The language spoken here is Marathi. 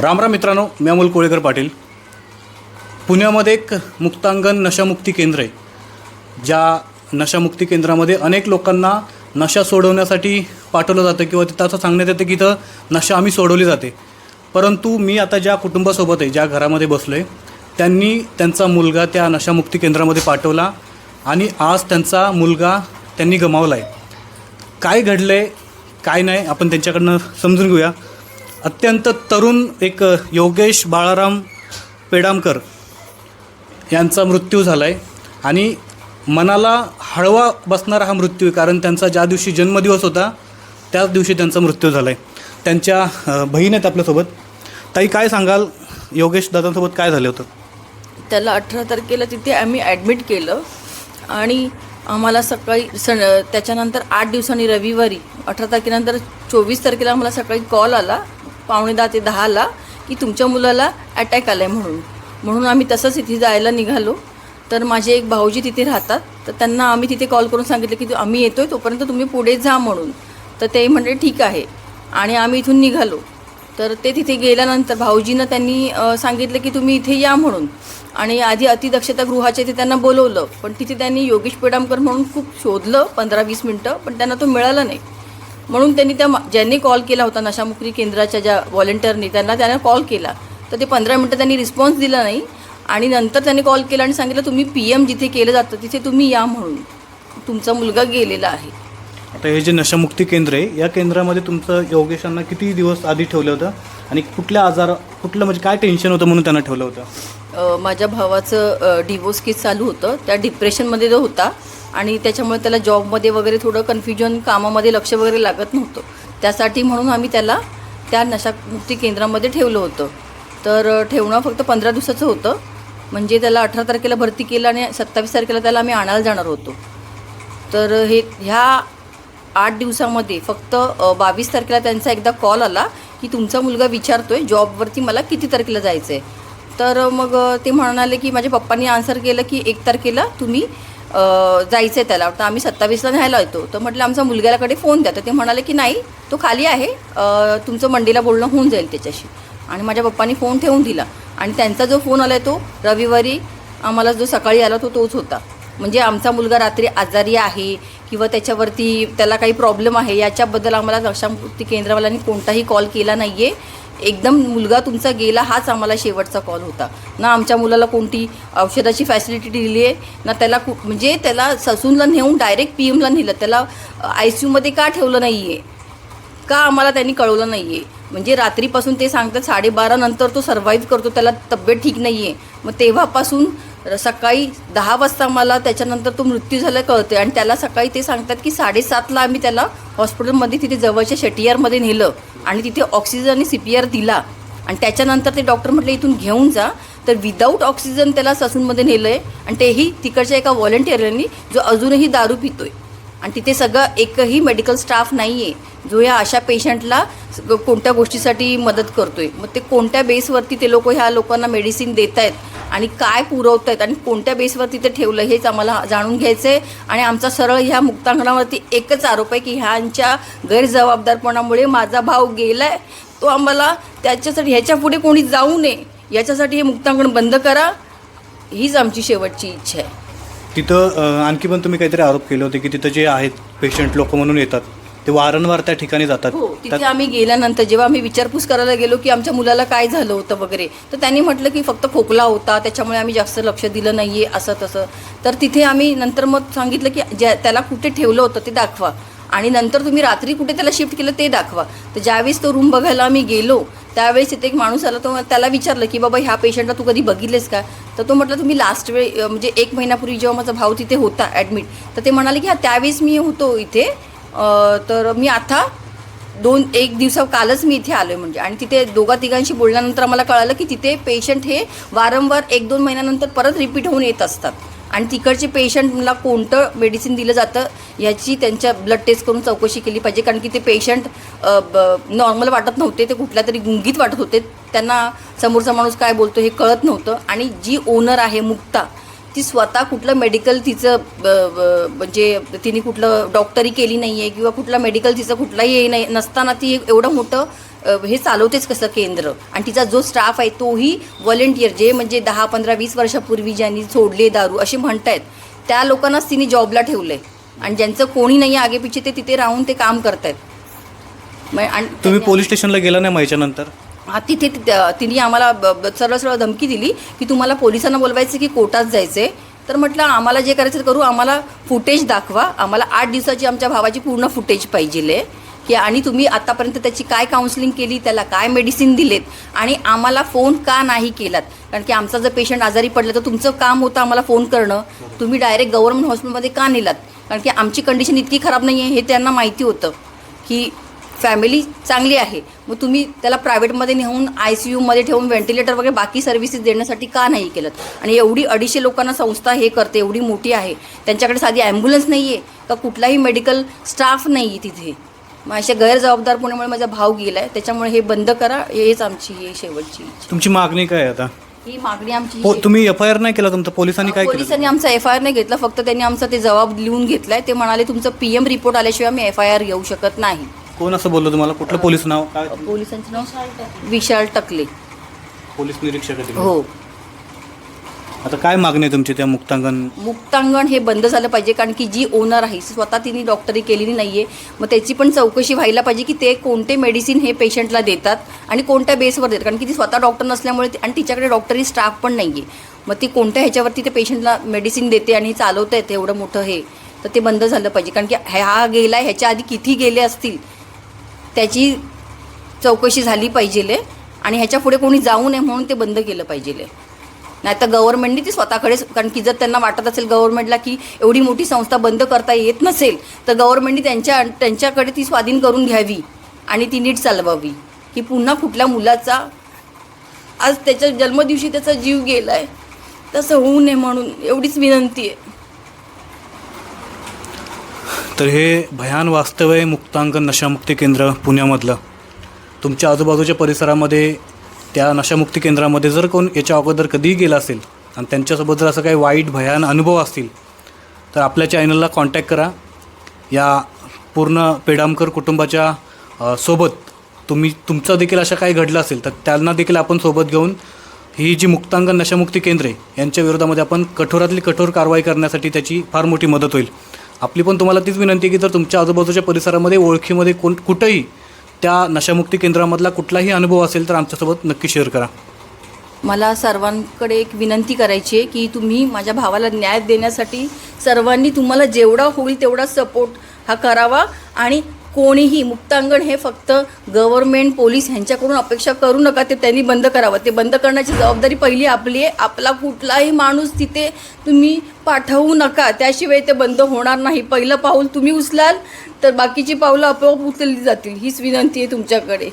रामराम मित्रांनो मी अमोल कोळेकर पाटील. पुण्यामध्ये एक मुक्तांगण नशामुक्ती केंद्र आहे. ज्या नशामुक्ती केंद्रामध्ये अनेक लोकांना नशा सोडवण्यासाठी पाठवलं जातं किंवा तिथं असं सांगण्यात येतं की इथं नशा आम्ही सोडवली जाते. परंतु मी आता ज्या कुटुंबासोबत आहे ज्या घरामध्ये बसलो आहे त्यांनी त्यांचा मुलगा त्या नशामुक्ती केंद्रामध्ये पाठवला आणि आज त्यांचा मुलगा त्यांनी गमावला आहे काय घडलं आहे काय नाही आपण त्यांच्याकडनं समजून घेऊया. अत्यंत तरुण एक योगेश बाळाराम पेडामकर यांचा मृत्यू झाला आहे आणि मनाला हळवा बसणारा हा मृत्यू आहे कारण त्यांचा ज्या दिवशी जन्मदिवस होता त्याच दिवशी त्यांचा मृत्यू झाला आहे त्यांच्या बहीण आहेत आपल्यासोबत. ताई काय सांगाल? योगेश दादांसोबत काय झालं होतं? त्याला अठरा तारखेला तिथे आम्ही ॲडमिट केलं. आणि आम्हाला सकाळी सण त्याच्यानंतर आठ दिवसांनी रविवारी अठरा तारखेनंतर चोवीस तारखेला आम्हाला सकाळी कॉल आला. पावणे दहा ते दहाला की तुमच्या मुलाला अटॅक आला आहे म्हणून. म्हणून आम्ही तसंच इथे जायला निघालो. तर माझे एक भाऊजी तिथे राहतात. तर त्यांना आम्ही तिथे कॉल करून सांगितलं की आम्ही येतो आहे तोपर्यंत तुम्ही पुढे जा म्हणून. तर ते म्हणले ठीक आहे. आणि आम्ही इथून निघालो. तर ते तिथे गेल्यानंतर भाऊजीनं त्यांनी सांगितलं की तुम्ही इथे या म्हणून. आणि आधी अतिदक्षता गृहाच्या इथे त्यांना बोलवलं. पण तिथे त्यांनी योगेश पेडामकर म्हणून खूप शोधलं पंधरा वीस मिनटं. पण त्यांना तो मिळाला नाही. म्हणून त्यांनी त्या ज्यांनी कॉल केला होता नशामुक्ती केंद्राच्या ज्या व्हॉलेंटिअरनी त्यांना त्यांना कॉल केला. तर ते पंधरा मिनटं त्यांनी रिस्पॉन्स दिला नाही आणि नंतर त्यांनी कॉल केला आणि सांगितलं तुम्ही पी एम जिथे केलं जातं तिथे तुम्ही या म्हणून. तुमचा मुलगा गेलेला आहे. आता हे जे नशामुक्ती केंद्र आहे या केंद्रामध्ये तुमचं योगेशांना किती दिवस आधी ठेवलं होतं? आणि कुठल्या आजार कुठलं म्हणजे काय टेन्शन होतं म्हणून त्यांना ठेवलं होतं? माझ्या भावाचं डिवोर्स केस चालू होतं. त्या डिप्रेशनमध्ये तो होता. आणि त्याच्यामुळे त्याला जॉबमध्ये वगैरे थोडं कन्फ्युजन कामामध्ये लक्ष वगैरे लागत नव्हतं. त्यासाठी म्हणून आम्ही त्याला त्या नशामुक्ती केंद्रामध्ये ठेवलं होतं. तर ठेवणं फक्त पंधरा दिवसाचं होतं. म्हणजे त्याला अठरा तारखेला भरती केलं आणि सत्तावीस तारखेला त्याला आम्ही आणायला जाणार होतो. तर हे ह्या आठ दिवसामध्ये फक्त बावीस तारखेला त्यांचा एकदा कॉल आला की तुमचा मुलगा विचारतो आहे जॉबवरती मला किती तारखेला जायचं आहे तर मग ते म्हणाले की माझ्या पप्पांनी आन्सर केलं की एक तारखेला तुम्ही जायचं आहे त्याला. तर आम्ही सत्तावीसला न्यायला येतो. तर म्हटलं आमचा मुलग्यालाकडे फोन द्या. तर ते म्हणाले की नाही तो खाली आहे. तुमचं मंडीला बोलणं होऊन जाईल त्याच्याशी. आणि माझ्या पप्पांनी फोन ठेवून दिला. आणि त्यांचा जो फोन आला तो रविवारी आम्हाला जो सकाळी आला तो तोच होता. म्हणजे आमचा मुलगा रात्री आजारी आहे. किंवा त्याच्यावरती त्याला काही प्रॉब्लेम आहे याच्याबद्दल आम्हाला नशामुक्ती केंद्रावाल्यांनी कोणताही कॉल केला नाही आहे एकदम मुलगा तुमचा गेला हाच आम्हाला शेवटचा कॉल होता. ना आमच्या मुलाला कोणती औषधाची फॅसिलिटी दिली आहे ना त्याला कु म्हणजे त्याला ससूनला नेऊन डायरेक्ट पी एमला नेलं. त्याला आय सी यूमध्ये का ठेवलं नाही आहे का आम्हाला त्यांनी कळवलं नाही आहे म्हणजे रात्रीपासून ते सांगतात साडेबारा नंतर तो सर्वाईव्ह करतो त्याला तब्येत ठीक नाही आहे मग तेव्हापासून तर सकाळी दहा वाजता मला त्याच्यानंतर तो मृत्यू झाला कळते आणि त्याला सकाळी ते सांगतात की साडेसातला आम्ही त्याला हॉस्पिटलमध्ये तिथे जवळच्या शेटियारमध्ये नेलं आणि तिथे ऑक्सिजन आणि सी पी आर दिला. आणि त्याच्यानंतर ते डॉक्टर म्हटले इथून घेऊन जा. तर विदाऊट ऑक्सिजन त्याला ससूनमध्ये नेलं आहे आणि तेही तिकडच्या एका व्हॉलेंटिअरनी जो अजूनही दारू पितोय. आणि तिथे सगळं एकही मेडिकल स्टाफ नाही आहे जो ह्या अशा पेशंटला कोणत्या गोष्टीसाठी मदत करतोय. मग ते कोणत्या बेसवरती ते लोक ह्या लोकांना मेडिसिन देत आहेत आणि काय पुरवत आहेत आणि कोणत्या बेसवरती ते ठेवलं हेच आम्हाला जाणून घ्यायचं आहे आणि आमचा सरळ ह्या मुक्तांगणावरती एकच आरोप आहे की ह्यांच्या गैरजबाबदारपणामुळे माझा भाव गेला आहे तो आम्हाला त्याच्यासाठी ह्याच्या पुढे कोणी जाऊ नये याच्यासाठी हे मुक्तांगण बंद करा. हीच आमची शेवटची इच्छा आहे. तिथं आणखी पण तुम्ही काहीतरी आरोप केले होते की तिथं जे आहेत पेशंट लोक म्हणून येतात. ते वारंवार त्या ठिकाणी जातात. हो तिथे आम्ही गेल्यानंतर जेव्हा आम्ही विचारपूस करायला गेलो की आमच्या मुलाला काय झालं होतं वगैरे तर त्यांनी म्हटलं की फक्त खोकला होता त्याच्यामुळे आम्ही जास्त लक्ष दिलं नाही आहे असं तसं. तर तिथे आम्ही नंतर मग सांगितलं की ज्या त्याला कुठे ठेवलं होतं ते दाखवा. आणि नंतर तुम्ही रात्री कुठे त्याला शिफ्ट केलं ते दाखवा. तर ज्यावेळेस तो रूम बघायला आम्ही गेलो त्यावेळेस तिथे एक माणूस आला तो त्याला विचारलं की बाबा ह्या पेशंटला तू कधी बघितलेस का? तर तो म्हटलं तुम्ही लास्ट वेळ म्हणजे एक महिन्यापूर्वी जेव्हा माझा भाऊ तिथे होता ॲडमिट तर ते म्हणाले की हा त्यावेळेस मी होतो इथे तर मी आता दोन एक दिवसा कालच मी इथे आलो आहे म्हणजे. आणि तिथे दोघा तिघांशी बोलल्यानंतर आम्हाला कळालं की तिथे पेशंट हे वारंवार एक दोन महिन्यानंतर परत रिपीट होऊन येत असतात. आणि तिकडचे पेशंटला कोणतं मेडिसिन दिलं जातं याची त्यांच्या ब्लड टेस्ट करून चौकशी केली पाहिजे. कारण की ते पेशंट नॉर्मल वाटत नव्हते ते कुठल्या तरी गुंगीत वाटत होते. त्यांना समोरचा माणूस काय बोलतो हे कळत नव्हतं. आणि जी ओनर आहे मुक्ता ती स्वतः कुठलं मेडिकल तिचं म्हणजे तिने कुठलं डॉक्टरी केली नाही आहे किंवा कुठलं मेडिकल तिचं कुठलाही हे नाही नसताना ती एवढं मोठं हे चालवतेच कसं केंद्र? आणि तिचा जो स्टाफ आहे तोही व्हॉलेंटियर जे म्हणजे दहा पंधरा वीस वर्षापूर्वी ज्यांनी सोडले दारू असे म्हणतायत त्या लोकांनाच तिने जॉबला ठेवलं आहे आणि ज्यांचं कोणी नाही आगेपिछे ते तिथे राहून ते काम करतायत. मग आणि तुम्ही पोलीस स्टेशनला गेला नाही माहिच्या नंतर हा तिथे तिने आम्हाला ब- सरळ सरळ धमकी दिली की तुम्हाला पोलिसांना बोलवायचं की कोर्टात जायचे तर म्हटलं आम्हाला जे करायचं करू आम्हाला फुटेज दाखवा. आम्हाला आठ दिवसाची आमच्या भावाची पूर्ण फुटेज पाहिजे की आणि तुम्ही आतापर्यंत त्याची काय काउन्सिलिंग केली त्याला काय मेडिसिन दिलेत? आणि आम्हाला फोन का नाही केलात? कारण की आमचा जर पेशंट आजारी पडला तर तुमचं काम होतं आम्हाला फोन करणं. तुम्ही डायरेक्ट गव्हर्नमेंट हॉस्पिटलमध्ये का नेलात? कारण की आमची कंडिशन इतकी खराब नाही आहे हे त्यांना माहिती होतं. की फॅमिली चांगली आहे मग तुम्ही त्याला प्रायव्हेटमध्ये नेऊन आय सी यूमध्ये ठेवून व्हेंटिलेटर वगैरे बाकी सर्व्हिसेस देण्यासाठी का नाही केलं? आणि एवढी अडीचशे लोकांना संस्था हे करते एवढी मोठी आहे त्यांच्याकडे साधी ॲम्ब्युलन्स नाही आहे का कुठलाही मेडिकल स्टाफ नाही आहे तिथे? मग अशा गैरजबाबदारपणामुळे माझा भाव गेला आहे त्याच्यामुळे हे बंद करा हेच आमची ही शेवटची. तुमची मागणी काय आता? ही मागणी आमची तुम्ही एफ आय आर नाही केला तुमचं? पोलिसांनी काय पोलिसांनी आमचा एफ आय आर नाही घेतला फक्त त्यांनी आमचा ते जबाब लिहून घेतलाय ते म्हणाले तुमचं पी एम रिपोर्ट आल्याशिवाय मी एफ आय आर घेऊ शकत नाही. कोण असं बोललं तुम्हाला? कुठलं पोलीस नाव? काय? पोलिसांचं नाव विशाल टकले. पोलीस निरीक्षक तिकडे. हो. आता काय मागणी आहे तुमची त्या मुक्तांगण? मुक्तांगण हे बंद झालं पाहिजे कारण की जी ओनर आहे स्वतः तिने डॉक्टरी केलेली नाही आहे मग त्याची पण चौकशी व्हायला पाहिजे की ते कोणते मेडिसिन हे पेशंटला देतात आणि कोणत्या बेसवर देतात. कारण की ती स्वतः डॉक्टर नसल्यामुळे ती- आणि तिच्याकडे डॉक्टरी स्टाफ पण नाही आहे मग ती कोणत्या ह्याच्यावरती ते पेशंटला मेडिसिन देते आणि चालवता येते एवढं मोठं हे तर ते बंद झालं पाहिजे. कारण की हा गेला ह्याच्या आधी किती गेले असतील त्याची चौकशी झाली पाहिजे आणि ह्याच्या पुढे कोणी जाऊ नये म्हणून ते बंद केलं पाहिजे नाही तर गव्हर्नमेंटने ती स्वतःकडेच कारण की जर त्यांना वाटत असेल गव्हर्नमेंटला की एवढी मोठी संस्था बंद करता येत नसेल तर गव्हर्नमेंटने त्यांच्या त्यांच्याकडे ती स्वाधीन करून घ्यावी आणि ती नीट चालवावी. की पुन्हा कुठल्या मुलाचा आज त्याच्या जन्मदिवशी त्याचा जीव गेला आहे तसं होऊ नये म्हणून एवढीच विनंती आहे. तर हे भयान वास्तव आहे मुक्तांगण नशामुक्ती केंद्र पुण्यामधलं. तुमच्या आजूबाजूच्या परिसरामध्ये त्या नशामुक्ती केंद्रामध्ये जर कोण याच्या अगोदर कधीही गेला असेल आणि त्यांच्यासोबत जर असं काही वाईट भयान अनुभव असतील तर आपल्या चॅनलला कॉन्टॅक्ट करा. या पूर्ण पेडामकर कुटुंबाच्या सोबत तुम्ही तुमचं देखील अशा काही घडलं असेल तर त्यांना देखील आपण सोबत घेऊन ही जी मुक्तांगण नशामुक्ती केंद्रे यांच्या विरोधामध्ये आपण कठोरातली कठोर कारवाई करण्यासाठी त्याची फार मोठी मदत होईल. आपली पण तुम्हाला तीच विनंती आहे की जर तुमच्या आजूबाजूच्या परिसरामध्ये ओळखीमध्ये कोण कुठंही त्या नशामुक्ती केंद्रामधला कुठलाही अनुभव असेल तर आमच्यासोबत नक्की शेअर करा. मला सर्वांकडे एक विनंती करायची आहे की तुम्ही माझ्या भावाला न्याय देण्यासाठी सर्वांनी तुम्हाला जेवढा होईल तेवढा सपोर्ट हा करावा आणि कोणीही मुक्तांगण हे फक्त गव्हर्नमेंट पोलीस ह्यांच्याकडून अपेक्षा करू नका ते त्यांनी बंद करावं. ते बंद करण्याची जबाबदारी पहिली आपली आहे. आपला कुठलाही माणूस तिथे तुम्ही पाठवू नका. त्याशिवाय ते बंद होणार नाही. पहिलं पाऊल तुम्ही उचलाल तर बाकीची पावलं आपोआप उचलली जातील. हीच विनंती आहे तुमच्याकडे.